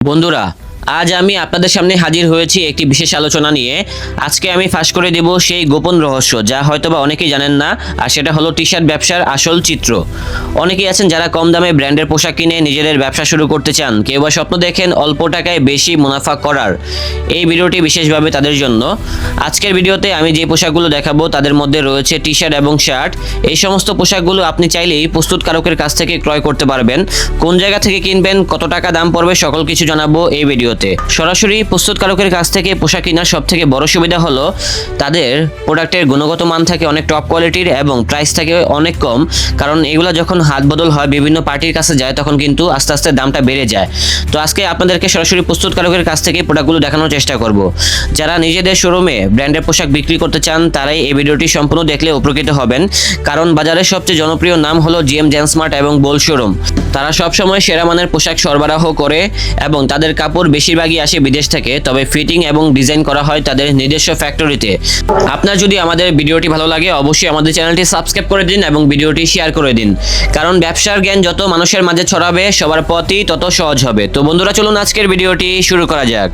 বন্ধুরা আজ আমি আপনাদের সামনে হাজির হয়েছি একটি বিশেষ আলোচনা নিয়ে। আজকে আমি ফাঁস করে দেব সেই গোপন রহস্য, যা হয়তোবা অনেকেই জানেন না, আর সেটা হলো টি শার্ট ব্যবসার আসল চিত্র। অনেকেই আছেন যারা কম দামে ব্র্যান্ডের পোশাক কিনে নিজেদের ব্যবসা শুরু করতে চান। কেউ বা স্বপ্ন দেখেন অল্প টাকায় বেশি মুনাফা করার। এই ভিডিওটি বিশেষভাবে তাদের জন্য। আজকের ভিডিওতে আমি যে পোশাকগুলো দেখাবো, তাদের মধ্যে রয়েছে টি শার্ট এবং শার্ট এই সমস্ত পোশাকগুলো আপনি চাইলেই প্রস্তুতকারকের কাছ থেকে ক্রয় করতে পারবেন। কোন জায়গা থেকে কিনবেন, কত টাকা দাম পড়বে, সকল কিছু জানাব এই ভিডিওতে। সরাসরি প্রস্তুতকারকের কাছ থেকে পোশাক কেনার সব থেকে বড় সুবিধা হলো তাদের প্রোডাক্টের গুণগত মান থাকে অনেক টপ কোয়ালিটির এবং প্রাইস থাকে অনেক কম। কারণ এগুলো যখন হাত বদল হয়, বিভিন্ন পার্টির কাছে যায়, তখন কিন্তু আস্তে আস্তে দামটা বেড়ে যায়। তো আজকে আপনাদেরকে সরাসরি প্রস্তুতকারকের কাছ থেকে প্রোডাক্টগুলো দেখানোর চেষ্টা করব। যারা নিজেদের শোরুমে ব্র্যান্ডের পোশাক বিক্রি করতে চান, তারাই এই ভিডিওটি সম্পূর্ণ দেখলে উপকৃত হবেন। কারণ বাজারের সবচেয়ে জনপ্রিয় নাম হলো জিএম জেন্সমার্ট এবং বোল শোরুম তারা সবসময় সেরা মানের পোশাক সরবরাহ করে এবং তাদের কাপড় বেশিরভাগই আসে বিদেশ থেকে, তবে ফিটিং এবং ডিজাইন করা হয় তাদের নিজস্ব ফ্যাক্টরিতে আপনার যদি আমাদের ভিডিওটি ভালো লাগে, অবশ্যই আমাদের চ্যানেলটি সাবস্ক্রাইব করে দিন এবং ভিডিওটি শেয়ার করে দিন। কারণ ব্যবসার জ্ঞান যত মানুষের মাঝে ছড়াবে, সবার পথই তত সহজ হবে। তো বন্ধুরা, চলুন আজকের ভিডিওটি শুরু করা যাক।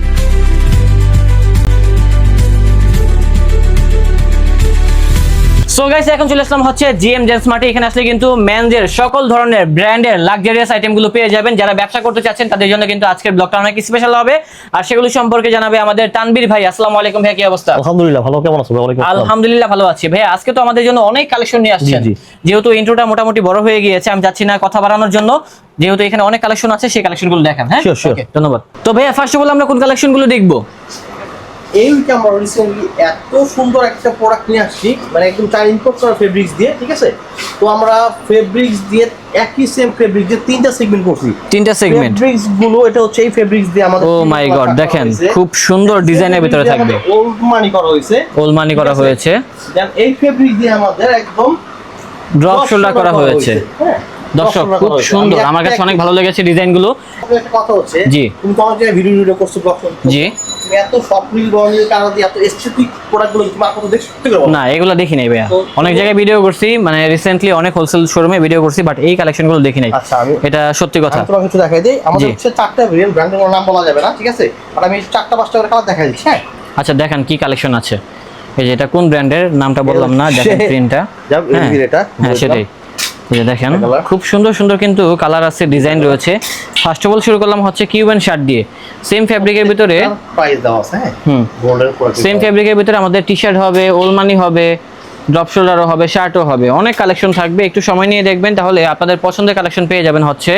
সো গাইস এখন চলে আসলাম হচ্ছে জিএম জেন্স মার্টে এখানে আসলে কিন্তু মেনজের সকল ধরনের ব্র্যান্ডের লাক্সারিয়াস আইটেমগুলো পেয়ে যাবেন। যারা ব্যবসা করতে চাচ্ছেন তাদের জন্য কিন্তু আজকের ব্লগটা অনেক স্পেশাল হবে। আর সেগুলো সম্পর্কে জানাবে আমাদের তানবীর ভাই। আসসালামু আলাইকুম ভাই কি অবস্থা? আলহামদুলিল্লাহ ভালো। কেমন আছো ওয়ালাইকুম আলহামদুলিল্লাহ ভালো আছি। ভাই আজকে তো আমাদের জন্য অনেক কালেকশন নিয়ে আসছেন। যেহেতু ইন্ট্রোটা মোটামুটি বড় হয়ে গিয়েছে আমি যাচ্ছি না কথা বাড়ানোর জন্য। যেহেতু এখানে অনেক কালেকশন আছে সেই কালেকশনগুলো দেখান হ্যাঁ. ধন্যবাদ। তো ভাইয়া ফার্স্ট অফ অল আমরা কোন কালেকশনগুলো দেখব? এইটা আমরা রিসেন্টলি এত সুন্দর একটা প্রোডাক্ট নিয়ে আসছি মানে একদম চার ইম্পোর্ট করা ফেব্রিক্স দিয়ে ঠিক আছে? তো আমরা ফেব্রিক্স দিয়ে একই সেম ফেব্রিক্স দিয়ে তিনটা সেগমেন্ট করছি। তিনটা সেগমেন্ট ফেব্রিক্সগুলো এটা হচ্ছে এই ফেব্রিক্স দিয়ে আমাদের ও মাই গড দেখেন খুব সুন্দর ডিজাইনের ভিতরে থাকবে। ওল্ড মানি করা হয়েছে। ওলমানি করা হয়েছে। Then এই ফেব্রিক্স দিয়ে আমাদের একদম ড্রপ শোল্ডার করা হয়েছে। হ্যাঁ, দর্শক খুব সুন্দর। আমার কাছে অনেক ভালো লেগেছে ডিজাইনগুলো কথা হচ্ছে জি। তুমি তো জায়গায় ভিডিও ভিডিও করছ। ব্লগ জি। এত স্বপ্নিল বর্ণিল কারণ এত এস্থেটিক প্রোডাক্টগুলো কত দেখছ? সত্যি না এগুলো দেখি নাই ভাইয়া। অনেক জায়গায় ভিডিও করছি মানে রিসেন্টলি অনেক হোলসেল শোরুমে ভিডিও করছি বাট এই কালেকশনগুলো দেখি নাই। আচ্ছা এটা সত্যি কথা। তোমাকে কিছু দেখাই দিই। আমাদের হচ্ছে চারটা ভেরিয়েন্ট ব্র্যান্ডের নাম বলা যাবে না ঠিক আছে? আর আমি চারটা পাঁচটা করে কালার দেখাই দিচ্ছি হ্যাঁ? আচ্ছা দেখেন কি কালেকশন আছে। এই যে এটা কোন ব্র্যান্ডের নামটা বললাম না দেখেন প্রিন্টটা হ্যাঁ। এটা, হ্যাঁ সেটাই। এই যে দেখেন খুব সুন্দর সুন্দর কিন্তু কালার আছে ডিজাইন রয়েছে। ফার্স্ট অফ অল শুরু করলাম হচ্ছে কিউবেন শার্ট দিয়ে। সেম ফ্যাব্রিকের ভিতরে প্রাইস দেওয়া আছে হ্যাঁ? হুম। গোল্ডেন কোয়ালিটি সেম ফ্যাব্রিকের ভিতরে আমাদের টি শার্ট হবে ওলমানি হবে ড্রপ শোল্ডারও হবে শার্টও হবে। অনেক কালেকশন থাকবে একটু সময় নিয়ে দেখবেন তাহলে আপনাদের পছন্দের কালেকশন পেয়ে যাবেন হচ্ছে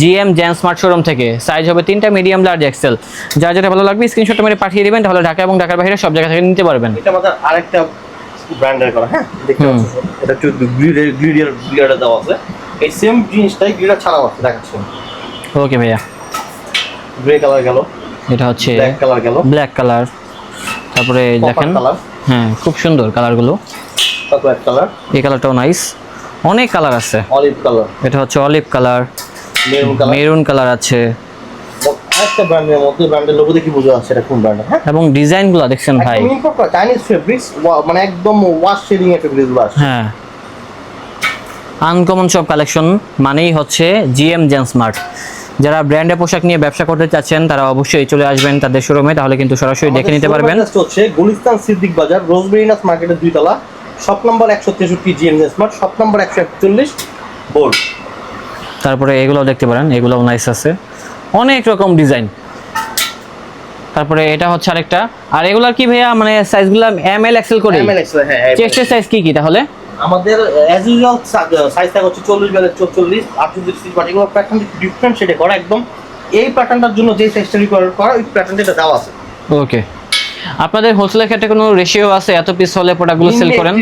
জিএম জ্যান স্মার্ট শোরুম থেকে। সাইজ হবে তিনটা মিডিয়াম লার্জ এক্সেল যা যেটা ভালো লাগবে স্ক্রিনশট মেরে পাঠিয়ে দিবেন তাহলে ঢাকা এবং ঢাকার বাইরে সব জায়গা থেকে নিতে পারবেন। এটা আমাদের আরেকটা ব্র্যান্ডের করা হ্যাঁ? দেখতে এটা একটু গ্লিডার গ্লিডার দেওয়া আছে। এই সেম জিনিসটাই গ্লিডার ছাড়াও আছে দেখাচ্ছি। ওকে ভাইয়া। গ্রে কালার গেল। এটা হচ্ছে ব্ল্যাক কালার গেল। ব্ল্যাক কালার তারপরে দেখেন হ্যাঁ খুব সুন্দর কালারগুলো চকলেট কালার এই কালারটাও নাইস অনেক কালার আছে। অলিভ কালার এটা হচ্ছে অলিভ কালার মেরুন কালার আছে। ব্র্যান্ডের মধ্যে ব্র্যান্ডের লোগো দেখি বোঝা যাচ্ছে এটা কোন ব্র্যান্ডের হ্যাঁ? এবং ডিজাইনগুলো দেখছেন ভাই। চাইনিজ ফেব্রিক্স মানে একদম ওয়াশ শেডিং এর হ্যাঁ। আনকমন সব কালেকশন মানেই হচ্ছে জিএম জেন স্মার্ট যারা ব্র্যান্ডে পোশাক নিয়ে ব্যবসা করতে চাচ্ছেন তারা অবশ্যই চলে আসবেন তাদের শোরুমে তাহলে কিন্তু সরাসরি দেখে নিতে পারবেন। হচ্ছে গুলিস্তান সিদ্দিক বাজার রোজবেরিনাস মার্কেটের দুই তলা শপ নম্বর একশো তেষট্টি জিএম স্মার্ট শপ নম্বর একশো একচল্লিশ বোর্ড তারপরে এগুলোও দেখতে পারেন এগুলোও নাইস আছে। অনেক রকম ডিজাইন। তারপরে এটা হচ্ছে আরেকটা। আর এগুলার কি ভাইয়া? মানে সাইজগুলো এম এল এক্সেল করে হ্যাঁ চেস্টের সাইজ কি কি তাহলে? আমাদের অ্যাজ ইউজুয়াল সাইজ থাকে হচ্ছে চল্লিশ বেলা চল্লিশ আটচল্লিশ বাট এগুলো প্যাটার্ন ডিফারেন্ট সেটা করা একদম। এই প্যাটার্নটার জন্য যে সাইজটা রিকোয়ার করা ওই প্যাটার্নটা দাও দেওয়া আছে। ওকে আপনাদের হোলসেলের ক্ষেত্রে কোনো রেশিও আছে? এত পিস হলে প্রোডাক্টগুলো সেল করেন?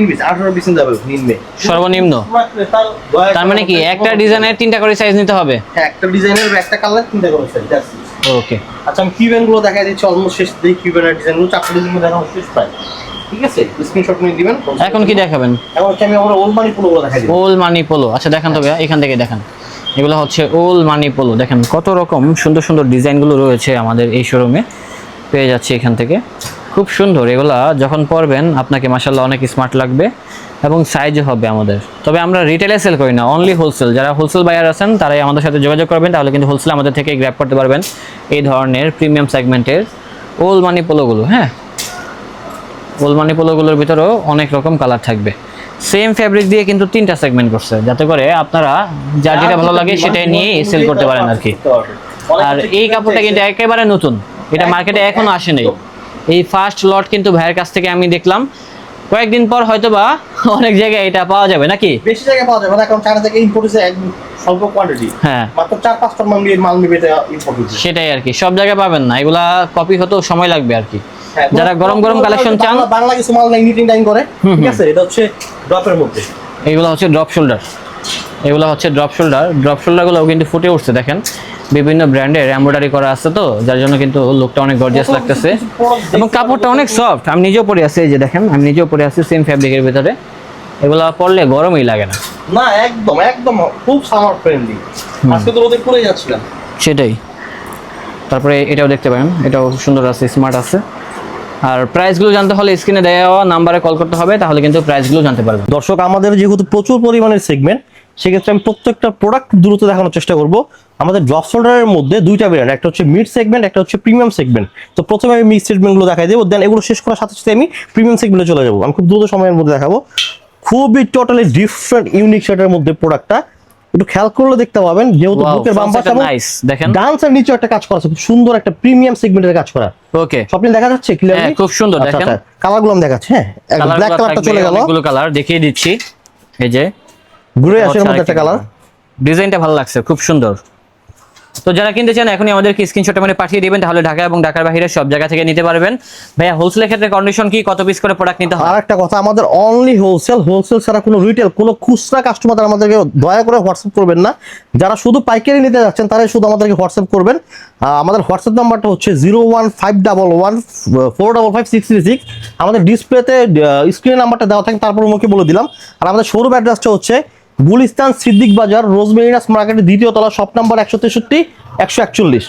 সর্বনিম্ন? তার মানে কি একটা ডিজাইনের তিনটা করে সাইজ নিতে হবে? হ্যাঁ একটা ডিজাইনের একটা কালার তিনটা করে সাইজ ওকে আচ্ছা আমি কিউবেনগুলো দেখা দিচ্ছি অলমোস্ট শেষ দিই কিউবেনের ডিজাইনগুলো চারটা ডিজাইন দেখা শেষ প্রায়। ঠিক আছে? স্ক্রিনশট নিয়ে দিবেন এখন কি দেখাবেন? এখন হচ্ছে আমি আমরা ওল মানি পুরো দেখাই দিই ওল মানি পোলো আচ্ছা দেখান তো ভাইয়া এখান থেকে দেখান। এগুলো হচ্ছে ওল মানি পোলো দেখেন কত রকম সুন্দর সুন্দর ডিজাইনগুলো রয়েছে আমাদের এই শোরুমে পেয়ে যাচ্ছি এখান থেকে। খুব সুন্দর, এগুলা যখন পরবেন, আপনাকে মাসাল্লাহ অনেক স্মার্ট লাগবে এবং সাইজও হবে আমাদের। তবে আমরা রিটেলে সেল করি না অনলি হোলসেল যারা হোলসেল বায়ার আছেন, তারাই আমাদের সাথে যোগাযোগ করবেন, তাহলে কিন্তু হোলসেল আমাদের থেকে গ্র্যাপ করতে পারবেন এই ধরনের প্রিমিয়াম সেগমেন্টের ওল মানি পোলোগুলো হ্যাঁ? ওল মানি পোলোগুলোর ভিতরেও অনেক রকম কালার থাকবে। সেম ফ্যাব্রিক দিয়ে কিন্তু তিনটা সেগমেন্ট করছে, যাতে করে আপনারা যার যেটা ভালো লাগে সেটাই নিয়ে সেল করতে পারেন আর কি। আর এই কাপড়টা কিন্তু একেবারে নতুন। এটা মার্কেটে এখনও আসে নাই। এই ফার্স্ট লট কিন্তু ভাইয়ের কাছ থেকে আমি দেখলাম। কয়েকদিন পর হয়তো বা অনেক জায়গায় এটা পাওয়া যাবে নাকি? বেশি জায়গায় পাওয়া যাবে না কারণ চায়না থেকে ইম্পোর্ট হচ্ছে একদম স্বল্প কোয়ান্টিটি হ্যাঁ। মাত্র চার পাঁচ টন মাল মাল নিবে এটা ইম্পোর্ট হচ্ছে সেটাই আর কি সব জায়গায় পাবেন না এগুলা কপি হতেও সময় লাগবে আর কি। হ্যাঁ, যারা গরম গরম কালেকশন চান বাংলা- কিছু মাল নাই নিটিং টাইম করে ঠিক আছে? এটা হচ্ছে ড্রপের মধ্যে। এগুলো হচ্ছে ড্রপ শোল্ডার এগুলো হচ্ছে ড্রপ শোল্ডার ড্রপ শোল্ডারগুলো কিন্তু ফুটে উঠছে দেখেন। বিভিন্ন ব্র্যান্ডের এমব্রয়ডারি করা আছে তো যার জন্য কিন্তু লুকটা অনেক গর্জিয়াস লাগতেছে। এবং কাপড়টা অনেক সফট আমি নিজেও পরে আছি এই যে দেখেন আমি নিজেও পরে আছি সেম ফ্যাব্রিকের ভিতরে। এগুলো পরলে গরমই লাগে না। না একদম একদম খুব সামার ফ্রেন্ডলি আজকে তো রোদে পড়ে যাচ্ছিলাম। সেটাই। তারপরে এটাও দেখতে পারেন এটাও সুন্দর আছে স্মার্ট আছে। আর প্রাইসগুলো জানতে হলে স্ক্রিনে দেওয়া নাম্বারে কল করতে হবে তাহলে কিন্তু প্রাইসগুলো জানতে পারবেন। দর্শক আমাদের যেহেতু প্রচুর পরিমাণের সেগমেন্ট সেক্ষেত্রে আমি প্রত্যেকটা প্রোডাক্ট দ্রুত দেখানোর চেষ্টা করব। আমাদের ড্রপ শোল্ডারের মধ্যে দুইটা ব্র্যান্ড একটা হচ্ছে মিড সেগমেন্ট একটা হচ্ছে প্রিমিয়াম সেগমেন্ট তো প্রথমে আমি মিড সেগমেন্টগুলো দেখাই দেবো দেন এগুলো শেষ করার সাথে সাথে আমি প্রিমিয়াম সেগমেন্টে চলে যাব। আমি খুব দ্রুত সময়ের মধ্যে দেখাবো। খুবই টোটালি ডিফারেন্ট ইউনিক শেডের মধ্যে প্রোডাক্টটা একটু খেয়াল করলে দেখতে পাবেন যেহেতু বুকের বাম পাশে দেখেন। ডান্সের নিচে একটা কাজ করা আছে খুব সুন্দর একটা প্রিমিয়াম সেগমেন্টের কাজ করা। ওকে স্বপ্নে দেখা যাচ্ছে ক্লিয়ারলি হ্যাঁ, খুব সুন্দর, দেখেন। কালারগুলো আমি দেখাচ্ছি হ্যাঁ ব্ল্যাক কালারটা চলে গেল। কালার দেখিয়ে দিচ্ছি। এই যে ঘুরে এটা আসে হচ্ছে মধ্যে একটা কালার ডিজাইনটা ভালো লাগছে খুব সুন্দর। তো যারা কিনতে চান এখনই আমাদেরকে স্ক্রিনশট মানে পাঠিয়ে দিবেন তাহলে ঢাকা এবং ঢাকার বাইরে সব জায়গা থেকে নিতে পারবেন। ভাইয়া হোলসেলের ক্ষেত্রে কন্ডিশন কি? কত পিস করে প্রোডাক্ট নিতে হয়? আর একটা কথা আমাদের অনলি হোলসেল হোলসেল ছাড়া কোনো রিটেল কোনো খুচরা কাস্টমার আমাদেরকে দয়া করে হোয়াটসঅ্যাপ করবেন না। যারা শুধু পাইকারি নিতে যাচ্ছেন তারাই শুধু আমাদেরকে হোয়াটসঅ্যাপ করবেন। আমাদের হোয়াটসঅ্যাপ নাম্বারটা হচ্ছে zero one five double one four double five six three six আমাদের ডিসপ্লেতে স্ক্রিন নাম্বারটা দেওয়া থাকে তারপর মুখে বলে দিলাম। আর আমাদের শোরুম অ্যাড্রেসটা হচ্ছে গুলিস্তান সিদ্দিক বাজার রোজমেরিনাস মার্কেটের দ্বিতীয় তলা শপ নাম্বার একশো তেষট্টি একশো একচল্লিশ।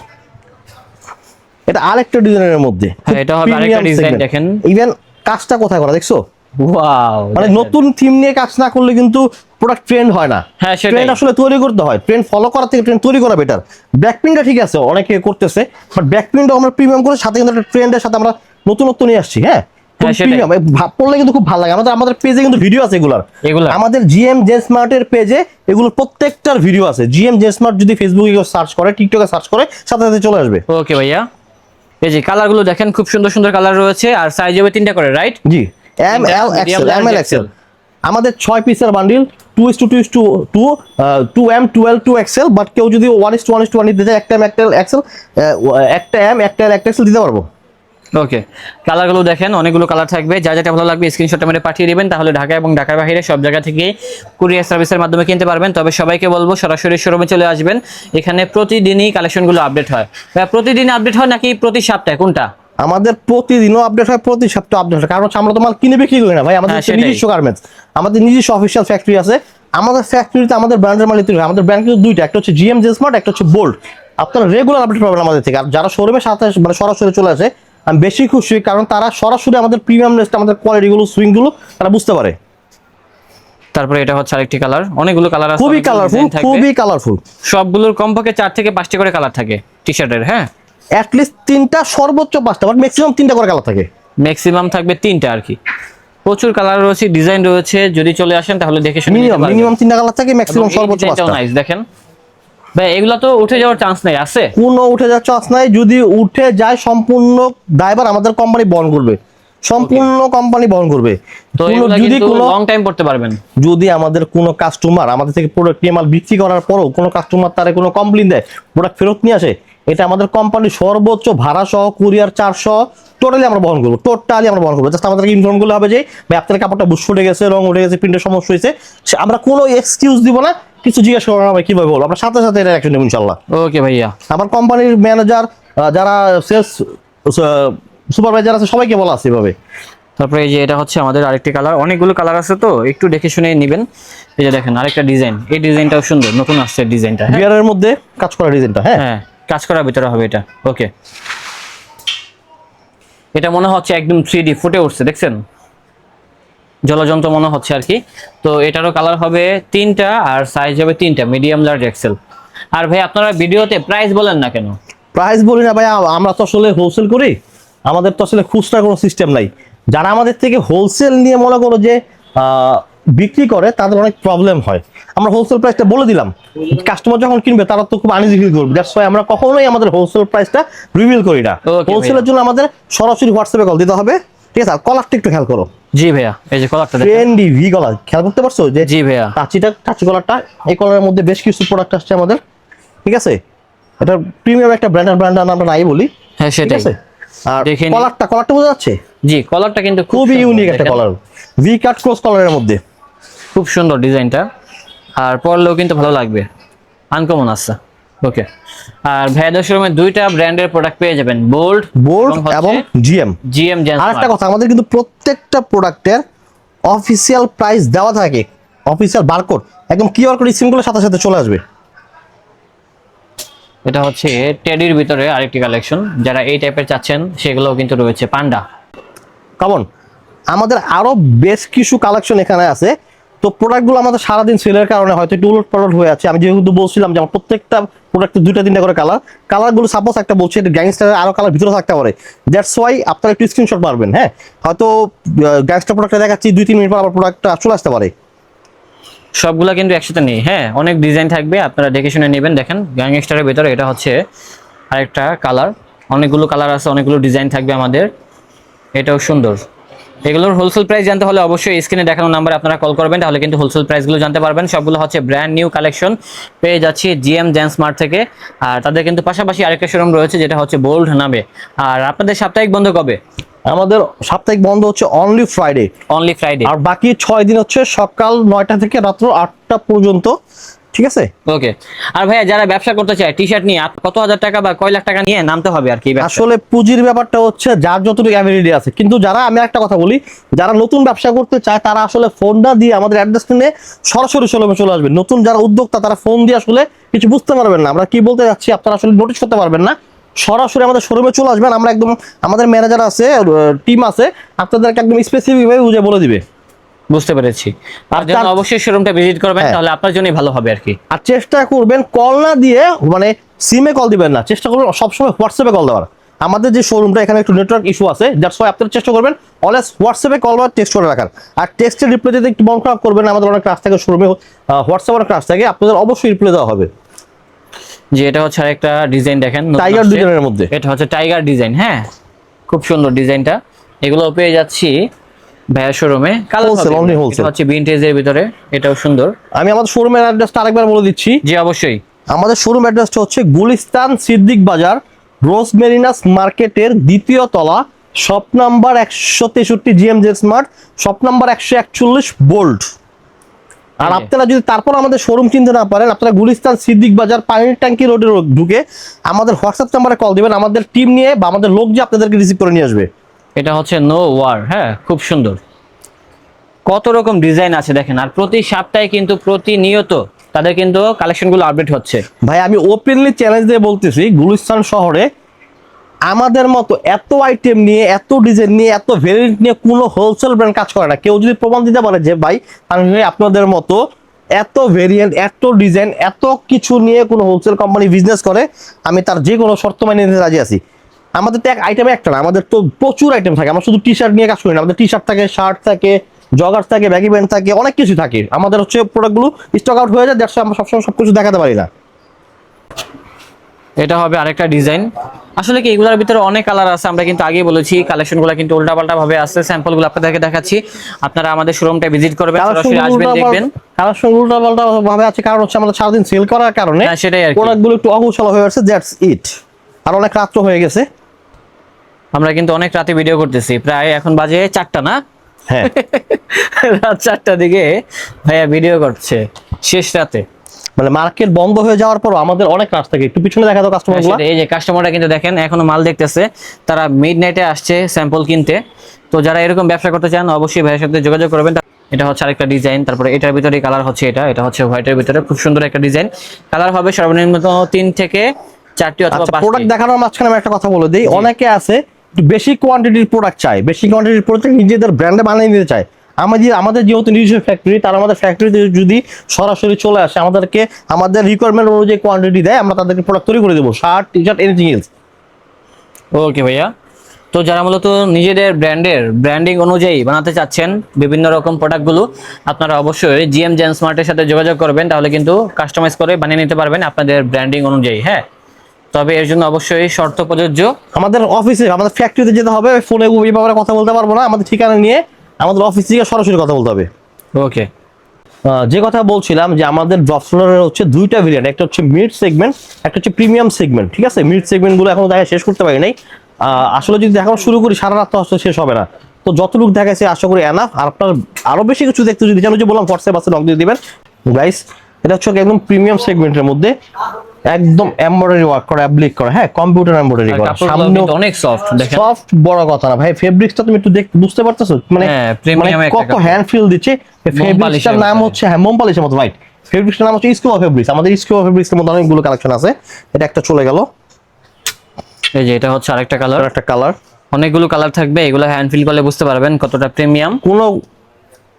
এটা আরেকটা ডিজাইনের মধ্যে। হ্যাঁ, এটা হবে আরেকটা design দেখেন। ইভেন কাজটা কোথায় করা দেখছ? ওয়াও মানে নতুন থিম নিয়ে কাজ না করলে কিন্তু প্রোডাক্ট ট্রেন্ড হয় না। হ্যাঁ। ট্রেন্ড আসলে তৈরি করতে হয়। ট্রেন্ড ফলো করার থেকে ট্রেন্ড তৈরি করা বেটার ব্যাক প্রিন্টটা ঠিক আছে অনেকে করতেছে বাট ব্যাক প্রিন্টও আমরা প্রিমিয়াম করে সাথে কিন্তু একটা ট্রেন্ডের সাথে আমরা নতুনত্ব নিয়ে আসছি হ্যাঁ হ্যাঁ, পড়লে কিন্তু খুব ভালো লাগে। আমাদের আমাদের পেজে কিন্তু ভিডিও আছে এগুলার? আমাদের জিএম জে স্মার্টের পেজে এগুলো প্রত্যেকটার ভিডিও আছে। জিএম জে স্মার্ট যদি ফেসবুকে সার্চ করে টিকটকে সার্চ করে সাথে সাথে চলে আসবে। ওকে ভাইয়া। এই যে কালারগুলো দেখেন খুব সুন্দর সুন্দর কালার রয়েছে আর সাইজ হবে তিনটা করে রাইট জি। M L XL M L XL আমাদের ছয় পিসের bundle two is two two is two two two M twelve two XL but কেউ যদি one is two one is two one দিতে চায় একটা এম একটা এক্সেল একটা এম একটা এল একটা এক্সেল দিতে পারব। ওকে কালারগুলো দেখেন অনেকগুলো কালার থাকবে। যা যেটা ভালো লাগবে স্ক্রিনশটটা মেরে পাঠিয়ে দিবেন তাহলে ঢাকা এবং ঢাকার বাইরে সব জায়গা থেকে কুরিয়ার সার্ভিসের মাধ্যমে কিনতে পারবেন। তবে সবাইকে বলব সরাসরি শোরুমে চলে আসবেন। এখানে প্রতিদিনই কালেকশনগুলো আপডেট হয়। প্রতিদিন আপডেট হয় নাকি প্রতি সপ্তাহে? কোনটা? আমাদের প্রতিদিনও আপডেট হয় প্রতি সপ্তাহে আপডেট হয়। কারণ হচ্ছে আমরা তো মাল কিনে বিক্রি করি না ভাই। আমাদের হ্যাঁ, নিজস্ব গার্মেন্টস আমাদের নিজস্ব অফিসিয়াল ফ্যাক্টরি আছে। আমাদের ফ্যাক্টরিতে আমাদের ব্র্যান্ডের মাল তৈরি আমাদের ব্র্যান্ড কিন্তু দুইটা একটা হচ্ছে জিএম জে স্মার্ট একটা হচ্ছে বোল্ড আপনারা রেগুলার আপডেট পাবেন আমাদের থেকে। আর যারা শোরুমের সাথে মানে সরাসরি চলে আসে আমি বেশি খুশি কারণ তারা সরাসরি আমাদের প্রিমিয়াম রেস্ট আমাদের কোয়ালিটিগুলো সুইংগুলো তারা বুঝতে পারে। তারপরে এটা হচ্ছে আরেকটি কালার অনেকগুলো কালার আছে খুবই কালারফুল খুবই কালারফুল সবগুলোর কমপক্ষে চার থেকে পাঁচটি করে কালার থাকে টি শার্টের হ্যাঁ অ্যাটলিস্ট তিনটা সর্বোচ্চ পাঁচটা বাট ম্যাক্সিমাম তিনটা করে কালার থাকে। ম্যাক্সিমাম থাকবে তিনটা আর কি। প্রচুর কালার রয়েছে ডিজাইন রয়েছে যদি চলে আসেন তাহলে দেখে শুনে মিনিমাম মিনিমাম তিনটা কালার থাকে ম্যাক্সিমাম সর্বোচ্চ পাঁচটা। দেখেন। ভাই এগুলা তো উঠে যাওয়ার চান্স নাই আছে? কোনো উঠে যাওয়ার চান্স নাই যদি উঠে যায় সম্পূর্ণ ড্রাইভার আমাদের কোম্পানি বহন করবে। সম্পূর্ণ কোম্পানি বহন করবে। তো যদি কোনো লং টাইম পড়তে পারবেন। যদি আমাদের কোনো কাস্টমার আমাদের থেকে প্রোডাক্ট নিয়ে মাল বিক্রি করার পরও কোনো কাস্টমার তারা কোনো কমপ্লেন দেয় প্রোডাক্ট ফেরত নিয়ে আসে এটা আমাদের সর্বোচ্চ ভাড়া সহ কুরিয়ার চারশো টোটালি আমরা বহন করব টোটালি আমরা বহন করব। জাস্ট আমাদেরকে ইনফর্ম করলে হবে যে ভাই আপনার কাপড়টা বুশ ফুটে গেছে রং উঠে গেছে প্রিন্টের সমস্যা হয়েছে। আমরা কোনো এক্সকিউজ দিব না কিছু জিজ্ঞাসা করব না ভাই কীভাবে বলব আমরা সাথে সাথে এটা অ্যাকশন নেব ইনশাল্লাহ ওকে ভাইয়া। আমার কোম্পানির ম্যানেজার যারা সেলস সুপারভাইজার আছে সবাইকে বলা আছে এভাবে। তারপরে এই যে এটা হচ্ছে আমাদের আরেকটি কালার অনেকগুলো কালার আছে তো একটু দেখে শুনে নেবেন। এই যে দেখেন আরেকটা ডিজাইন এই ডিজাইনটাও সুন্দর নতুন আসছে ডিজাইনটা হ্যাঁ? বিয়ারের মধ্যে কাজ করা ডিজাইনটা হ্যাঁ? হ্যাঁ কাজ করার ভিতরে হবে এটা। ওকে। এটা মনে হচ্ছে একদম থ্রি ডি ফুটে উঠছে দেখছেন? জলযন্ত্র মনে হচ্ছে আর কি। তো এটারও কালার হবে তিনটা আর সাইজ হবে তিনটা মিডিয়াম লার্জ এক্সেল আর ভাই আপনারা ভিডিওতে প্রাইস বলেন না কেন? প্রাইস বলি না ভাই আমরা তো আসলে হোলসেল করি আমাদের তো আসলে খুচরা কোনো সিস্টেম নাই। যারা আমাদের থেকে হোলসেল নিয়ে মনে করো যে আহ, বিক্রি করে তাদের অনেক প্রবলেম হয়। আমরা হোলসেল প্রাইসটা বলে দিলাম। কাস্টমার যখন কিনবে তারা তো খুব আনইজি ফিল করবে। দ্যাটস ওয়াই আমরা কখনোই আমাদের হোলসেল প্রাইসটা রিভিল করি না। হোলসেলের জন্য আমাদের সরাসরি হোয়াটসঅ্যাপে কল দিতে হবে। ঠিক আছে আর কলারটা একটু খেয়াল করো। জি ভাইয়া এই যে কলারটা দেখেন। ট্রেন্ডি ভি কলার খেয়াল করতে পারছ যে জি ভাইয়া। টাচিটা টাচি কলারটা এই কলারের মধ্যে বেশ কিছু প্রোডাক্ট আসছে আমাদের ঠিক আছে? এটা প্রিমিয়াম একটা ব্র্যান্ডের ব্র্যান্ড আমরা নাই বলি হ্যাঁ সেটাই। আর। কলারটা কলারটা বোঝা যাচ্ছে? জি কলারটা কিন্তু খুবই ইউনিক একটা। কলার ভি কাট ক্রস কলারের মধ্যে। খুব সুন্দর ডিজাইনটা আর পরলেও কিন্তু ভালো লাগবে। আনকমন আছে। ওকে আর ভাইয়াদের শোরুমে দুইটা ব্র্যান্ডের প্রোডাক্ট পেয়ে যাবেন বোল্ড বোল্ড এবং জিএম জিএম আর একটা কথা আমাদের কিন্তু প্রত্যেকটা প্রোডাক্টের অফিসিয়াল প্রাইস দেওয়া থাকে অফিসিয়াল বারকোড একদম কিউআর কোড স্ক্রিনগুলোর সাথে সাথে চলে আসবে। এটা হচ্ছে টেডির ভিতরে আরেকটি কালেকশন যারা এই টাইপের চাচ্ছেন সেগুলোও কিন্তু রয়েছে পান্ডা কমন আমাদের আরও বেশ কিছু কালেকশন এখানে আছে। তো প্রোডাক্টগুলো আমাদের সারাদিন সেলের কারণে হয়তো একটু উলট পালট হয়ে আছে। আমি যেহেতু বলছিলাম যে আমার প্রত্যেকটা প্রোডাক্টে দুইটা, তিনটা করে কালার কালারগুলো সাপোজ একটা বলছি এটা গ্যাংস্টারের আরও কালার ভিতরে থাকতে পারে। দ্যাটস ওয়াই আপনারা একটু স্ক্রিনশট মারবেন হ্যাঁ? হয়তো গ্যাংস্টার প্রোডাক্টটা দেখাচ্ছি, দুই, তিন মিনিট পর আবার প্রোডাক্টটা চলে আসতে পারে। সবগুলা কিন্তু একসাথে নেই হ্যাঁ? অনেক ডিজাইন থাকবে, আপনারা দেখে শুনে নেবেন। দেখেন গ্যাংস্টারের ভিতরে এটা হচ্ছে আরেকটা কালার অনেকগুলো কালার আছে, অনেকগুলো ডিজাইন থাকবে আমাদের। এটাও সুন্দর। এগুলোর হোলসেল প্রাইস জানতে হলে অবশ্যই স্ক্রিনে দেখানো নাম্বারে আপনারা কল করবেন তাহলে কিন্তু হোলসেল প্রাইসগুলো জানতে পারবেন। সবগুলো হচ্ছে ব্র্যান্ড নিউ কালেকশন পেয়ে যাচ্ছি জিএম জ্যান্স মার্ট থেকে। আর তাদের কিন্তু পাশাপাশি আরেকটা শোরুম রয়েছে যেটা হচ্ছে বোল্ড নামে। আর আপনাদের সাপ্তাহিক বন্ধ কবে? আমাদের সাপ্তাহিক বন্ধ হচ্ছে অনলি ফ্রাইডে অনলি ফ্রাইডে আর বাকি ছয় দিন হচ্ছে সকাল নয়টা থেকে রাত্র আটটা পর্যন্ত। ঠিক আছে? ওকে। আর ভাইয়া যারা ব্যবসা করতে চায় টি শার্ট নিয়ে কত হাজার টাকা বা কয় লাখ টাকা নিয়ে নামতে হবে আর কি আসলে পুঁজির ব্যাপারটা হচ্ছে যার যতটুকু অ্যাবিলিটি আছে। কিন্তু যারা আমি একটা কথা বলি যারা নতুন ব্যবসা করতে চায় তারা আসলে ফোনটা দিয়ে আমাদের অ্যাড্রেস নিয়ে সরাসরি শোরুমে চলে আসবে। নতুন যারা উদ্যোক্তা তারা ফোন দিয়ে আসলে কিছু বুঝতে পারবেন না। আমরা কি বলতে যাচ্ছি আপনারা আসলে নোটিস করতে পারবেন না। সরাসরি আমাদের শোরুমে চলে আসবেন। আমরা একদম আমাদের ম্যানেজার আছে টিম আছে আপনাদেরকে একদম স্পেসিফিক ভাবে বুঝে বলে দিবে। বুঝতে পেরেছি। তার জন্য অবশ্যই শোরুমটা ভিজিট করবেন হ্যাঁ। তাহলে আপনার জন্যই ভালো হবে আর কি। আর চেষ্টা করবেন কল না দিয়ে মানে সিমে কল দিবেন না। চেষ্টা করবেন সবসময় হোয়াটসঅ্যাপে কল দেওয়ার। আমাদের যে শোরুমটা এখানে একটু নেটওয়ার্ক ইস্যু আছে দ্যাটস ওয়াই আপনারা চেষ্টা করবেন অলওয়েজ হোয়াটসঅ্যাপে কল বা টেক্সট করে রাখার। আর টেক্সটের রিপ্লাই দিতে একটু মন খারাপ করবেন আমাদের অনেক কাজ থাকে শোরুমে হোয়াটসঅ্যাপ অনেক কাজ থাকে আপনাদের অবশ্যই রিপ্লাই দেওয়া হবে। যে এটা হচ্ছে আরেকটা ডিজাইন দেখেন টাইগার ডিজাইনের মধ্যে। এটা হচ্ছে টাইগার ডিজাইন হ্যাঁ? খুব সুন্দর ডিজাইনটা এগুলো পেয়ে যাচ্ছি ভাইয়া শোরুমে Wholesale, only wholesale. হচ্ছে ভিনটেজের ভিতরে এটাও সুন্দর। আমি আমাদের শোরুমের অ্যাড্রেসটা আরেকবার বলে দিচ্ছি। জি অবশ্যই। আমাদের শোরুম অ্যাড্রেসটা হচ্ছে গুলিস্তান সিদ্দিক বাজার রোজ মেরিনাস মার্কেটের দ্বিতীয় তলা শপ নাম্বার একশো তেষট্টি GM J smart shop number একশো একচল্লিশ বোল্ট আর আপনারা যদি তারপর আমাদের শোরুম চিনতে না পারেন আপনারা গুলিস্তান সিদ্দিক বাজার পানির ট্যাঙ্কি রোডে ঢুকে আমাদের হোয়াটসঅ্যাপ নাম্বারে কল দিবেন আমাদের টিম নিয়ে বা আমাদের লোক যে আপনাদেরকে রিসিভ করে নিয়ে আসবে। এটা হচ্ছে নো ওয়ার হ্যাঁ খুব সুন্দর। কত রকম ডিজাইন আছে দেখেন, আর প্রতি সপ্তাহে কিন্তু প্রতিনিয়ত তাদের কিন্তু কালেকশনগুলো আপডেট হচ্ছে। ভাই, আমি ওপেনলি চ্যালেঞ্জ দিয়ে বলতেছি, গুলিস্তান শহরে আমাদের মতো এত আইটেম নিয়ে, এত ডিজাইন নিয়ে, এত ভেরিয়েন্ট নিয়ে কোনো হোলসেল ব্র্যান্ড কাজ করে না। কেউ যদি প্রমাণ দিতে পারে যে, ভাই আমি আপনাদের মতো এত ভেরিয়েন্ট এত ডিজাইন এত কিছু নিয়ে কোনো হোলসেল কোম্পানি বিজনেস করে, আমি তার যে কোনো শর্ত মানিয়ে নিতে রাজি আছি। আমাদের তো এক আইটেমে একটা না আমাদের তো প্রচুর আইটেম থাকে আমরা শুধু টি শার্ট নিয়ে কাজ করি না আমাদের টি শার্ট থাকে শার্ট থাকে জগার থাকে ব্যাগি প্যান্ট থাকে অনেক কিছু থাকে। আমাদের হচ্ছে প্রোডাক্টগুলো স্টক আউট হয়ে যায় দেড়শো আমরা সবসময় সব কিছু দেখাতে পারি না। এটা হবে আরেকটা ডিজাইন আসলে কি এগুলোর ভিতরে অনেক কালার আছে আমরা কিন্তু আগেই বলেছি কালেকশনগুলো কিন্তু উল্টাপাল্টা ভাবে আছে স্যাম্পলগুলো আপনাদেরকে দেখাচ্ছি। আপনারা আমাদের শোরুমটা ভিজিট করবেন সরাসরি আসবেন দেখবেন। কালেকশন উল্টা পাল্টা ভাবে আছে কারণ হচ্ছে আমাদের সারাদিন সেল করার কারণে হ্যাঁ, সেটাই আর। প্রোডাক্টগুলো একটু অগোছালো হয়ে যাচ্ছে দ্যাটস ইট আর অনেক রাত্র হয়ে গেছে। আমরা কিন্তু অনেক রাতে ভিডিও করতেছি। প্রায় এখন বাজে চারটা না? হ্যাঁ। রাত চারটা দিকে ভাইয়া ভিডিও করছে শেষ রাতে। মানে মার্কেট বন্ধ হয়ে যাওয়ার পর আমাদের অনেক কাজ থাকে। একটু পিছনে দেখা দাও কাস্টমার এই যে কাস্টমাররা কিন্তু দেখেন এখনও মাল দেখতেছে। তারা মিড নাইটে আসছে স্যাম্পল কিনতে। তো যারা এরকম ব্যবসা করতে চান অবশ্যই ভাইয়ের সাথে যোগাযোগ করবেন। এটা হচ্ছে আরেকটা ডিজাইন তারপরে এটার ভিতরে কালার হচ্ছে এটা এটা হচ্ছে হোয়াইটের ভিতরে। খুব সুন্দর একটা ডিজাইন কালার হবে সর্বনিম্ন তিন থেকে চারটি অথবা আচ্ছা প্রোডাক্ট দেখানোর মাঝখানে আমি একটা কথা বলে দিই। অনেকে আছে বেশি কোয়ান্টিটির প্রোডাক্ট চাই বেশি কোয়ান্টিটির প্রোডাক্ট নিজেদের ব্র্যান্ডে বানিয়ে নিতে চায়। আমাদের আমাদের যেহেতু নিজস্ব ফ্যাক্টরি তারা আমাদের ফ্যাক্টরিতে যদি সরাসরি চলে আসে, আমাদেরকে, আমাদের রিকোয়ারমেন্ট অনুযায়ী কোয়ান্টিটি দেয়, আমরা তাদেরকে প্রোডাক্ট তৈরি করে দেবো shirt T shirt anything else okay ভাইয়া। তো যারা মূলত নিজেদের ব্র্যান্ডের ব্র্যান্ডিং অনুযায়ী বানাতে চাচ্ছেন বিভিন্ন রকম প্রোডাক্টগুলো আপনারা অবশ্যই জিএম জেন স্মার্টের সাথে যোগাযোগ করবেন, তাহলে কিন্তু কাস্টমাইজ করে বানিয়ে নিতে পারবেন আপনাদের ব্র্যান্ডিং অনুযায়ী হ্যাঁ? তবে এর জন্য অবশ্যই শর্ত প্রযোজ্য। আমাদের অফিসে আমাদের ফ্যাক্টরিতে যেতে হবে ফোনে এই ব্যাপারে কথা বলতে পারব না আমাদের ঠিকানা নিয়ে আমাদের অফিস থেকে সরাসরি কথা বলতে হবে। ওকে যে কথা বলছিলাম যে আমাদের ড্রপ ফ্লোরের হচ্ছে দুইটা ভেরিয়েন্ট একটা হচ্ছে মিড সেগমেন্ট একটা হচ্ছে প্রিমিয়াম সেগমেন্ট ঠিক আছে? মিড সেগমেন্টগুলো এখনও দেখা শেষ করতে পারি নাই আসলে যদি দেখানো শুরু করি সারা রাত তো আসলে শেষ হবে না। তো যতটুকু দেখাচ্ছে আশা করি এনাফ আর আপনার আরও বেশি কিছু দেখতে যদি জানো যে বললাম হোয়াটসঅ্যাপ আছে লগ দিয়ে দিবেন। গাইস এটা হচ্ছে একদম প্রিমিয়াম সেগমেন্টের মধ্যে। একদম এমব্রয়ডারি ওয়ার্ক করা অ্যাপ্লিক করা হ্যাঁ কম্পিউটার এমব্রয়ডারি করা। কিন্তু অনেক সফট দেখেন। সফট বড় কথা না ভাই ফেব্রিক্সটা তুমি একটু বুঝতে পারতেছো? মানে হ্যাঁ, মানে কত হ্যান্ড ফিল দিচ্ছে ফেব্রিক্সটার নাম হচ্ছে হ্যাঁ মোম পালিশের মতো রাইট ফেব্রিক্সটার নাম হচ্ছে স্কোয়া ফেব্রিক্স আমাদের স্কোয়া ফেব্রিক্সের মধ্যে অনেকগুলো কালেকশন আছে। এটা একটা চলে গেল। এই যে এটা হচ্ছে আরেকটা কালার একটা কালার অনেকগুলো কালার থাকবে এগুলো হ্যান্ড ফিল করলে বুঝতে পারবেন কতটা প্রিমিয়াম কোনো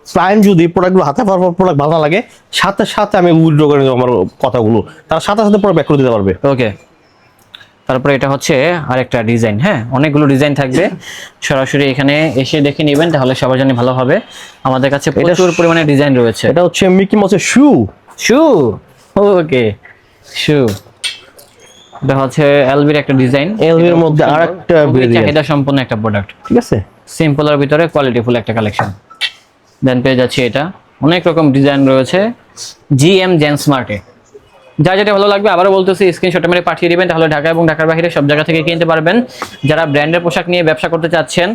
ক্লায়েন্ট যদি প্রোডাক্টগুলো হাতে পাওয়ার পর প্রোডাক্ট ভালো লাগে সাথে সাথে আমি উইথড্র করে আমার কথাগুলো তার সাথে সাথে পরে ব্যাক করে দিতে পারবে। ওকে তারপরে এটা হচ্ছে আরেকটা ডিজাইন হ্যাঁ? অনেকগুলো ডিজাইন থাকবে। সরাসরি এখানে এসে দেখে নেবেন তাহলে সবার জন্য ভালো হবে। আমাদের কাছে প্রচুর পরিমাণে ডিজাইন রয়েছে। এটা হচ্ছে মিকি মাউসের শু শু ওকে শু এটা হচ্ছে এলবির একটা ডিজাইন এর মধ্যে আরেকটা। চাহিদা সম্পন্ন একটা প্রোডাক্ট ঠিক আছে? সিম্পল সিম্পলের ভিতরে কোয়ালিটিফুল একটা কালেকশন দেন পেয়ে যাচ্ছি এটা। অনেক রকম ডিজাইন রয়েছে। জিএম জেন স্মার্টে যা যেটা ভালো লাগবে আবারও বলতেছি স্ক্রিনশট মেরে পাঠিয়ে দিবেন, তাহলে ঢাকা এবং ঢাকার বাইরে সব জায়গা থেকে কিনতে পারবেন। যারা ব্র্যান্ডের পোশাক নিয়ে ব্যবসা করতে চাচ্ছেন,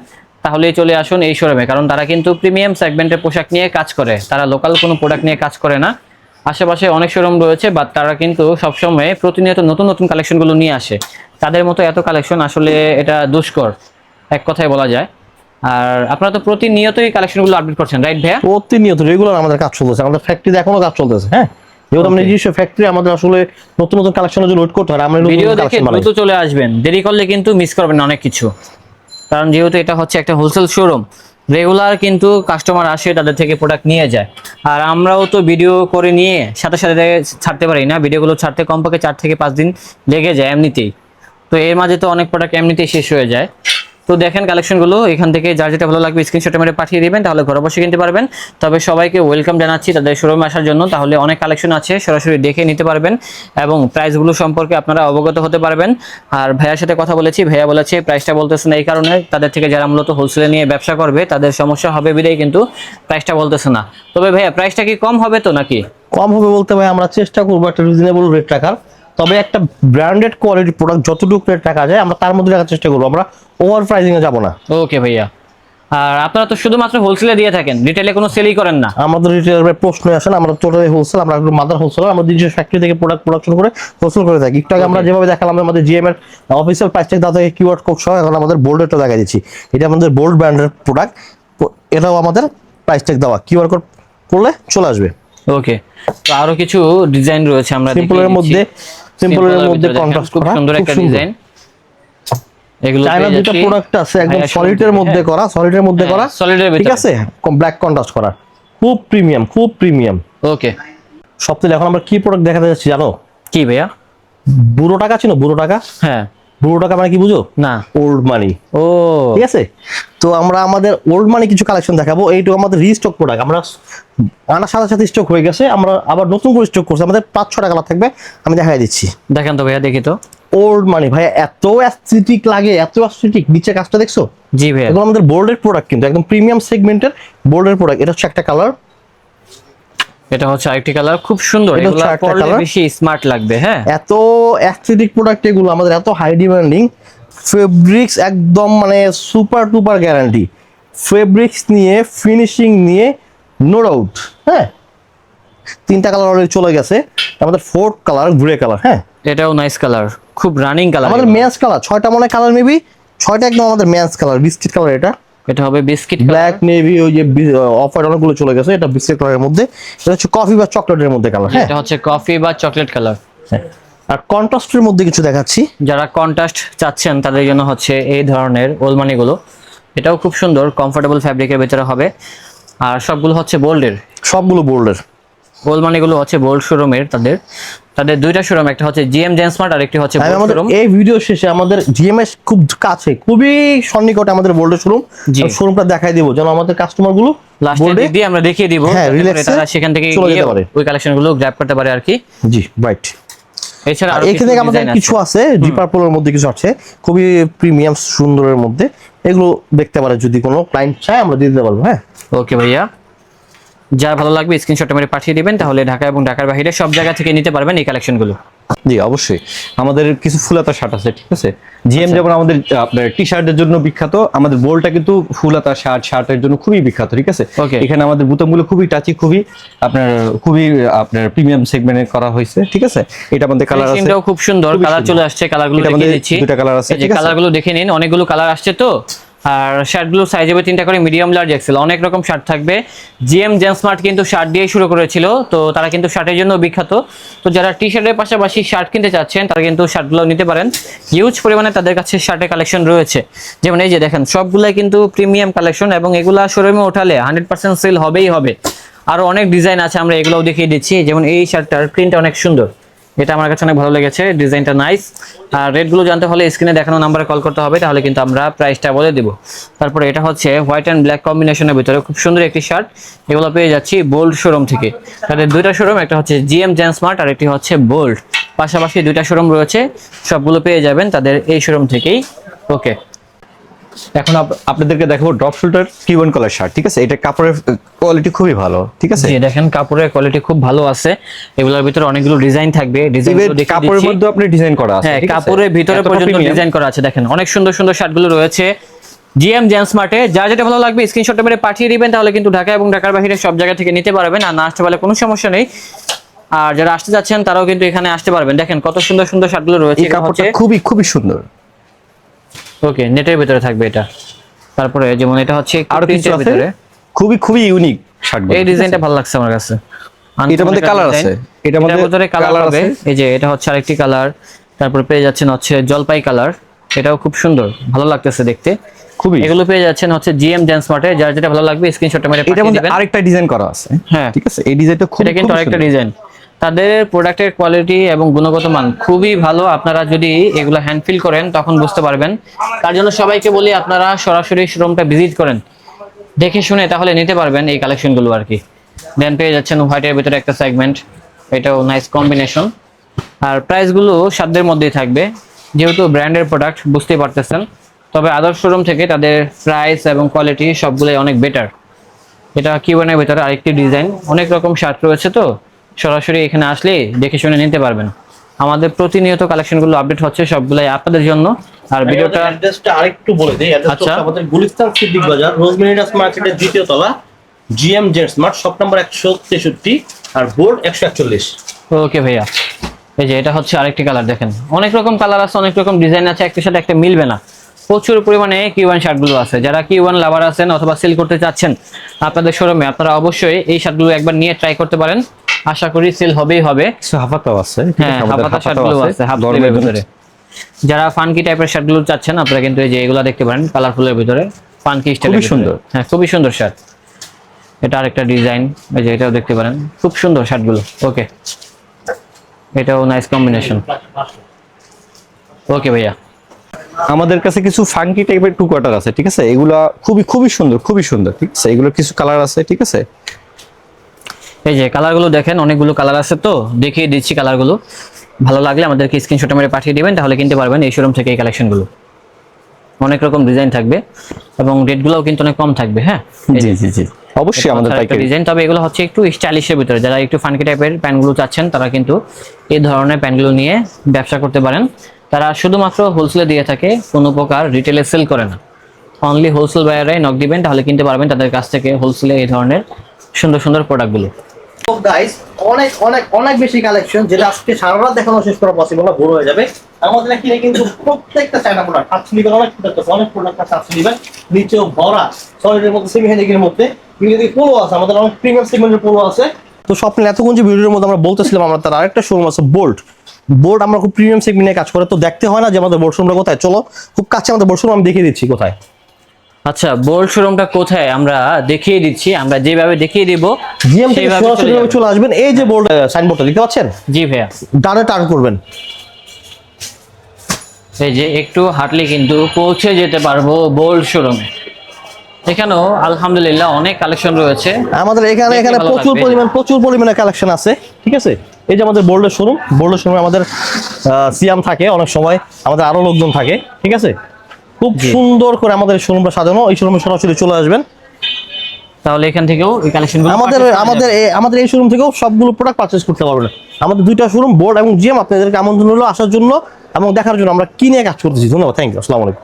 তাহলেই চলে আসুন এই শোরুমে কারণ তারা কিন্তু প্রিমিয়াম সেগমেন্টের পোশাক নিয়ে কাজ করে। তারা লোকাল কোনো প্রোডাক্ট নিয়ে কাজ করে না। আশেপাশে অনেক শোরুম রয়েছে বাট তারা কিন্তু সবসময় প্রতিনিয়ত নতুন নতুন কালেকশনগুলো নিয়ে আসে। তাদের মতো এত কালেকশন আসলে এটা দুষ্কর, এক কথায় বলা যায়। আর আপনারা তো প্রতিনিয়তই কালেকশনগুলো আপডেট করছেন রাইট ভাইয়া? প্রতিনিয়ত রেগুলার আমাদের কাজ চলতেছে। আমাদের ফ্যাক্টরিতে এখনও কাজ চলতেছে হ্যাঁ? যেহেতু আমাদের নিজস্ব ফ্যাক্টরি আমাদের আসলে নতুন নতুন কালেকশনের জন্য ওয়েট করতে হয় আমরা ভিডিও দেখে দ্রুত চলে আসবেন। দেরি করলে কিন্তু মিস করবেন অনেক কিছু। কারণ যেহেতু এটা হচ্ছে একটা হোলসেল শোরুম রেগুলার কিন্তু কাস্টমার আসে তাদের থেকে প্রোডাক্ট নিয়ে যায়। আর আমরাও তো ভিডিও করে নিয়ে সাথে সাথে ছাড়তে পারি না। ভিডিওগুলো ছাড়তে কমপক্ষে চার থেকে পাঁচ দিন লেগে যায় এমনিতেই। তো এর মাঝে তো অনেক প্রোডাক্ট এমনিতেই শেষ হয়ে যায়। তো দেখেন কালেকশনগুলো এখান থেকে যার যেটা ভালো লাগবে স্ক্রিনশটে মেরে পাঠিয়ে দিবেন, তাহলে ঘরে বসে কিনতে পারবেন। তবে সবাইকে ওয়েলকাম জানাচ্ছি তাদের শোরুমে আসার জন্য, তাহলে অনেক কালেকশন আছে, সরাসরি দেখে নিতে পারবেন এবং প্রাইসগুলো সম্পর্কে আপনারা অবগত হতে পারবেন। আর ভাইয়ার সাথে কথা বলেছি, ভাইয়া বলেছে প্রাইসটা বলতেছে না এই কারণে, তাদের থেকে যারা মূলত হোলসেলে নিয়ে ব্যবসা করবে, তাদের সমস্যা হবে বিধায় কিন্তু প্রাইসটা বলতেছে না। তবে ভাইয়া প্রাইসটা কি কম হবে তো নাকি? কম হবে বলতে ভাই, আমরা চেষ্টা করব একটা রিজনেবল রেট রাখার। তবে একটা ব্র্যান্ডেড কোয়ালিটি প্রোডাক্ট যতটুকু রেট রাখা যায় আমরা তার মধ্যে রাখার চেষ্টা করব। আমরা ওভার প্রাইসিং এ যাব না। ওকে ভাইয়া। আর আপনারা তো শুধুমাত্র হোলসেলে দিয়ে থাকেন রিটেলে কোনো সেলই করেন না। আমাদের রিটেল প্রশ্ন আসে না আমরা টোটালি হোলসেল আমরা মাদার হোলসেল আমরা নিজস্ব ফ্যাক্টরি থেকে প্রোডাক্ট প্রোডাকশন করে হোলসেল করে থাকি। একটু আগে আমরা যেভাবে দেখালাম আমাদের জিএম এর অফিসিয়াল প্রাইস চেক দাদা কিওয়ার্ড কোড সহ এখন আমাদের বোল্ডেরটা দেখা দিচ্ছি। এটা আমাদের বোল্ড ব্র্যান্ডের প্রোডাক্ট এটাও আমাদের প্রাইস চেক দেওয়া। কিউআর কোড করলে চলে আসবে। ওকে তো আরও কিছু ডিজাইন রয়েছে আমরা সিম্পলের মধ্যে। সিম্পলের এর মধ্যে কন্ট্রাস্ট খুব করা সুন্দর একটা ডিজাইন এগুলো চায়না দুটো প্রোডাক্ট আছে একদম সলিডের মধ্যে করা সলিডের মধ্যে করা। সলিডের ঠিক ভিতরে। আছে? ব্ল্যাক কন্ট্রাস্ট করা। খুব প্রিমিয়াম খুব প্রিমিয়াম ওকে সবথেকে এখন আমরা কি প্রোডাক্ট দেখাতে যাচ্ছি জানো? কি ভাইয়া? বুড়ো টাকা ছিল বুড়ো টাকা। হ্যাঁ। বুড়ো টাকা মানে কি বুঝো? না। ওল্ড মানি ও। ঠিক আছে? তো আমরা আমাদের ওল্ড মানি কিছু কালেকশন দেখাবো এইটুকু আমাদের রিস্টক প্রোডাক্ট আমরা আনার সাথে সাথে স্টক হয়ে গেছে আমরা আবার নতুন করে স্টক করছি। আমাদের পাঁচ ছটা কালার থাকবে আমি দেখাই দিচ্ছি। দেখেন তো ভাইয়া দেখি তো। ওল্ড মানি ভাই এত অ্যাস্থেটিক লাগে এত অ্যাস্থেটিক নিচে কাজটা দেখছ? জি ভাইয়া। এগুলো আমাদের বোল্ডের প্রোডাক্ট কিন্তু একদম প্রিমিয়াম সেগমেন্টের বোল্ডের প্রোডাক্ট এটা হচ্ছে একটা কালার এটা হচ্ছে আরেকটি কালার খুব সুন্দর। এগুলো পরলে বেশি স্মার্ট লাগবে হ্যাঁ? এত অ্যাস্থেটিক প্রোডাক্ট এগুলো আমাদের এত হাই ডিমান্ডিং ফেব্রিক্স একদম মানে সুপার টুপার গ্যারান্টি ফেব্রিক্স নিয়ে ফিনিশিং নিয়ে নো ডাউট হ্যাঁ? তিনটা কালার অলরেডি চলে গেছে। আমাদের ফোর্থ কালার গ্রে কালার হ্যাঁ? এটাও নাইস কালার খুব রানিং কালার আমাদের ম্যাচ কালার ছয়টা মনে কালার মেবি ছয়টা একদম আমাদের ম্যাচ কালার বিস্কিট কালার এটা। এটা হবে বিস্কিট ব্ল্যাক নেভি ওই যে অফ হোয়াইট অনেকগুলো চলে গেছে এটা বিস্কিট কালারের মধ্যে। এটা হচ্ছে কফি বা চকলেটের মধ্যে কালার হ্যাঁ। এটা হচ্ছে কফি বা চকলেট কালার হ্যাঁ। আর কন্ট্রাস্টের মধ্যে কিছু দেখাচ্ছি। যারা কন্ট্রাস্ট চাচ্ছেন তাদের জন্য হচ্ছে এই ধরনের ওলমানিগুলো। এটাও খুব সুন্দর কমফোর্টেবল ফ্যাব্রিকের ভেতরে হবে। আর সবগুলো হচ্ছে বোল্ডের সবগুলো বোল্ডের বোল্ড মানেগুলো হচ্ছে বোল্ড শোরুমের তাদের। তাদের দুইটা শোরুম একটা হচ্ছে জিএম জেন্সমার্ট আর একটি হচ্ছে বোল্ড আমাদের শোরুম এই ভিডিও শেষে আমাদের জিএমএস খুব কাছে খুবই সন্নিকটে আমাদের বোল্ড শোরুম। শোরুমটা দেখাই দিব যেন আমাদের কাস্টমারগুলো দিক দিয়ে আমরা দেখিয়ে দিব হ্যাঁ, তারা সেখান থেকে ওই কালেকশনগুলো গ্র্যাব করতে পারে আর কি। জি রাইট এছাড়া এখানে আমাদের কিছু আছে। ডিপ পার্পলের মধ্যে কিছু আছে খুবই প্রিমিয়াম সুন্দরের মধ্যে। এগুলো দেখতে পারে যদি কোনো ক্লায়েন্ট চায় আমরা দিয়ে দিতে পারব হ্যাঁ? ওকে ভাইয়া। যা ভালো লাগবে স্ক্রিনশট মেরে পাঠিয়ে দিবেন তাহলে ঢাকা এবং ঢাকার বাইরে সব জায়গা থেকে নিতে পারবেন এই কালেকশনগুলো জি অবশ্যই। আমাদের কিছু ফুলাতা শার্ট আছে ঠিক আছে? জিএম যেমন আমাদের আপনার টি শার্টের জন্য বিখ্যাত আমাদের বোলটা কিন্তু ফুলাতা শার্ট শার্টের জন্য খুবই বিখ্যাত ঠিক আছে? এখানে আমাদের বুতামগুলো খুবই টাচি খুবই আপনার খুবই আপনার প্রিমিয়াম সেগমেন্টে করা হয়েছে ঠিক আছে? এটা আমাদের কালার আছে। খুব সুন্দর কালার চলে আসছে কালারগুলো আমাদের দিচ্ছি দুটো colour আছে, এই যে আছে? কালারগুলো দেখে নিন অনেকগুলো কালার আসছে তো? আর শার্টগুলো সাইজ হবে তিনটা করে মিডিয়াম লার্জ এক্সেল অনেক রকম শার্ট থাকবে। জিএম জেন্সমার্ট কিন্তু শার্ট দিয়ে শুরু করেছিল, তো তারা কিন্তু শার্টের জন্য বিখ্যাত। তো যারা টি শার্টের পাশাপাশি শার্ট কিনতে চাচ্ছেন, তারা কিন্তু শার্টগুলো নিতে পারেন। হিউজ পরিমাণে তাদের কাছে শার্টের কালেকশন রয়েছে। যেমন এই যে দেখেন, সবগুলাই কিন্তু প্রিমিয়াম কালেকশন এবং এগুলা শোরুমে ওঠালে হান্ড্রেড পার্সেন্ট সেল হবেই হবে। আরও অনেক ডিজাইন আছে, আমরা এগুলোও দেখিয়ে দিচ্ছি। যেমন এই শার্টটার প্রিন্টটা অনেক সুন্দর। এটা আমার কাছে অনেক ভালো লেগেছে, ডিজাইনটা নাইস আর রেটগুলো জানতে হলে স্ক্রিনে দেখানো নাম্বারে কল করতে হবে, তাহলে কিন্তু আমরা প্রাইসটা বলে দিব। তারপরে এটা হচ্ছে হোয়াইট অ্যান্ড ব্ল্যাক কম্বিনেশনের ভিতরে খুব সুন্দর একটি শার্ট এগুলো পেয়ে যাচ্ছি বোল্ড শোরুম থেকে। তাদের দুইটা শোরুম একটা হচ্ছে জিএম জেন্সমার্ট আর একটি হচ্ছে বোল্ড পাশাপাশি দুইটা শোরুম রয়েছে, সবগুলো পেয়ে যাবেন তাদের এই শোরুম থেকেই। ওকে এখন আপনাদেরকে দেখাবো ড্রপ শোল্ডার কিউন কালার শার্ট ঠিক আছে? এটা কাপড়ের কোয়ালিটি খুবই ভালো ঠিক আছে? জি দেখেন কাপড়ের কোয়ালিটি খুব ভালো আছে। এগুলোর ভিতরে অনেকগুলো ডিজাইন থাকবে। ডিজাইন কাপড়ের মধ্যে আপনি ডিজাইন করা আছে হ্যাঁ কাপড়ের ভিতরে পর্যন্ত ডিজাইন করা আছে দেখেন। অনেক সুন্দর সুন্দর শার্টগুলো রয়েছে। জিএম জেন্স মার্টে যা যেটা ভালো লাগবে স্ক্রিনশট মেরে পাঠিয়ে দিবেন তাহলে কিন্তু ঢাকা এবং ঢাকার বাইরে সব জায়গা থেকে নিতে পারবেন আর না আসতে পারলে কোনো সমস্যা নেই। আর যারা আসতে যাচ্ছেন তারাও কিন্তু এখানে আসতে পারবেন। দেখেন কত সুন্দর সুন্দর শার্টগুলো রয়েছে খুবই খুবই সুন্দর। ওকে নেটের ভিতরে থাকবে এটা। তারপরে যেমন এটা হচ্ছে আরও কিছু আছে? ভিতরে। খুবই খুবই ইউনিক শার্ট এই ডিজাইনটা ভালো লাগছে আমার কাছে। এটার মধ্যে একটা আছে। এটার মধ্যে ভিতরে কালার হবে আছে। এই যে এটা হচ্ছে আরেকটি কালার তারপর পেয়ে যাচ্ছেন হচ্ছে জলপাই কালার এটাও খুব সুন্দর ভালো লাগতেছে দেখতে। খুবই। এগুলো পেয়ে যাচ্ছেন হচ্ছে জিএম ড্যান্স মার্টে যার যেটা ভালো লাগবে স্ক্রিনশটটা মেরে পাঠিয়ে মধ্যে দিবেন। আরেকটা ডিজাইন করা আছে। হ্যাঁ। ঠিক আছে? এই ডিজাইনটা খুব এটা কিন্তু আরেকটা ডিজাইন তাদের প্রোডাক্টের কোয়ালিটি এবং গুণগত মান খুবই ভালো। আপনারা যদি এগুলো হ্যান্ডফিল করেন, তখন বুঝতে পারবেন। তার জন্য সবাইকে বলি, আপনারা সরাসরি শোরুমটা ভিজিট করেন। দেখে শুনে তাহলে নিতে পারবেন এই কালেকশনগুলো আর কি। দেন পেয়ে যাচ্ছেন হোয়াইটের ভিতরে একটা সেগমেন্ট এটাও নাইস কম্বিনেশন আর প্রাইসগুলো সাধ্যের মধ্যেই থাকবে। যেহেতু ব্র্যান্ডের প্রোডাক্ট বুঝতেই পারতেছেন। তবে আদর্শ শোরুম থেকে তাদের প্রাইস এবং কোয়ালিটি সবগুলোই অনেক বেটার এটা কিউএনের ভিতরে আরেকটি ডিজাইন অনেক রকম শার্ট রয়েছে তো। সরাসরি এখানে আসলে দেখে শুনে নিতে পারবেন। আমাদের প্রতিনিয়ত কালেকশনগুলো আপডেট হচ্ছে সবগুলাই আপনাদের জন্য। আর ভিডিওটা অ্যাড্রেসটা আরেকটু বলে দিই। আচ্ছা। আমাদের গুলিস্তান সিদ্দিক বাজার রোজমেরিনাস মার্কেটের দ্বিতীয় তলা GM gents mart shop number একশো তেষট্টি আর বোর্ড একশো একচল্লিশ। ওকে ভাইয়া। এই যে এটা হচ্ছে আরেকটি কালার দেখেন। অনেক রকম কালার আছে অনেক রকম ডিজাইন আছে একটার সাথে একটা মিলবে না। প্রচুর পরিমাণে কিউয়ান শার্টগুলো আছে। যারা কিউয়ান লাভার আছেন অথবা সেল করতে চাচ্ছেন আপনাদের শোরুমে আপনারা অবশ্যই এই শার্টগুলো একবার নিয়ে ট্রাই করতে পারেন। আশা করি সেল হবেই হবে। হাফাতাও আছে হ্যাঁ হাফাতা শার্টগুলো আছে হাফ স্লিভের ভিতরে। যারা ফানকি টাইপের শার্টগুলো চাচ্ছেন আপনারা কিন্তু এই যে এগুলো দেখতে পারেন কালারফুলের ভিতরে ফানকি স্টাইল খুবই সুন্দর। হ্যাঁ খুবই সুন্দর শার্ট এটা আরেকটা ডিজাইন এই যে এটাও দেখতে পারেন। খুব সুন্দর শার্টগুলো ওকে এটাও নাইস কম্বিনেশন ওকে ভাইয়া। আমাদের কাছে কিছু ফাঙ্কি টাইপের টু কোয়ার্টার আছে ঠিক আছে? এগুলা খুবই খুবই সুন্দর খুবই সুন্দর ঠিক আছে? এগুলোর কিছু কালার আছে ঠিক আছে? এই যে কালারগুলো দেখেন অনেকগুলো কালার আছে তো দেখিয়ে দিচ্ছি কালারগুলো ভালো লাগলে আমাদেরকে স্ক্রিনশট মেরে পাঠিয়ে দিবেন তাহলে কিনতে পারবেন এই শোরুম থেকে এই কালেকশনগুলো অনেক রকম ডিজাইন থাকবে এবং রেটগুলোও কিন্তু অনেক কম থাকবে হ্যাঁ? জি জি জি। অবশ্যই আমাদের পাইকারি। ডিজাইন তবে এগুলো হচ্ছে একটু স্টাইলিশের ভিতরে। যারা একটু ফানকি টাইপের প্যান্টগুলো চাচ্ছেন তারা কিন্তু এই ধরনের প্যান্টগুলো নিয়ে ব্যবসা করতে পারেন। তারা শুধুমাত্র হোলসেলে দিয়ে থাকে কোনো প্রকার রিটেলে সেল করে না। অনলি হোলসেল বায়ারাই নক দিবেন তাহলে কিনতে পারবেন তাদের কাছ থেকে হোলসেলে এই ধরনের সুন্দর সুন্দর প্রোডাক্টগুলো গাইস অনেক অনেক অনেক বেশি কালেকশন যেটা আজকে সারা রাত দেখানো শেষ করা পসিবল না বড় হয়ে যাবে। আমাদের এখানে কিন্তু প্রত্যেকটা চায়না প্রোডাক্ট সাতশো লিবেন অনেক প্রোডাক্ট আছে অনেক প্রোডাক্ট আছে সাতশো লিবেন নিচেও ভরা সলিডের মধ্যে সেমি হ্যান্ডিকের মধ্যে। কিন্তু পোলো আছে আমাদের অনেক প্রিমিয়াম সেগমেন্টের পোলো আছে। তো স্বপ্নের এতক্ষণ যে ভিডিওর মধ্যে আমরা বলতেছিলাম আমরা তার আরেকটা শোরুম আছে বোল্ট বোল্ট আমরা খুব প্রিমিয়াম সেগমেন্টে কাজ করে তো দেখতে হয় না যে আমাদের বোর্ড শোরুমটা কোথায়? চলো খুব কাছে আমাদের বোর্ড শোরুম আমি দেখিয়ে দিচ্ছি কোথায়। আচ্ছা বোল্ড শোরুমটা কোথায়? আমরা দেখিয়ে দিচ্ছি আমরা যেভাবে দেখিয়ে দিব জিএম থেকে সরাসরি চলে চলে আসবেন। এই যে বোর্ড সাইনবোর্ডটা দেখতে পাচ্ছেন? জি ভাইয়া। ডানে টার্ন করবেন। এই যে একটু হাঁটলে কিন্তু পৌঁছে যেতে পারব বোল্ড শোরুমে এখানেও আলহামদুলিল্লাহ অনেক কালেকশন রয়েছে। আমাদের এখানে এখানে প্রচুর। পরিমাণ প্রচুর পরিমাণে কালেকশন আছে ঠিক আছে? এই যে আমাদের বোল্ডের শোরুম বোল্ডের শোরুমে আমাদের সিয়াম থাকে অনেক সময় আমাদের আরও লোকজন থাকে ঠিক আছে? খুব সুন্দর করে আমাদের শোরুমটা সাজানো এই শোরুমে সরাসরি চলে আসবেন। তাহলে এখান থেকেও এই কালেকশনগুলো আমাদের আমাদের আমাদের এই শোরুম থেকেও সবগুলো প্রোডাক্ট পারচেজ করতে পারবেন। আমাদের দুইটা শোরুম বোর্ড এবং জিএম আপনাদেরকে আমন্ত্রণ হলো আসার জন্য এবং দেখার জন্য আমরা কি নিয়ে কাজ করতেছি। ধন্যবাদ থ্যাংক ইউ আসসালামু আলাইকুম।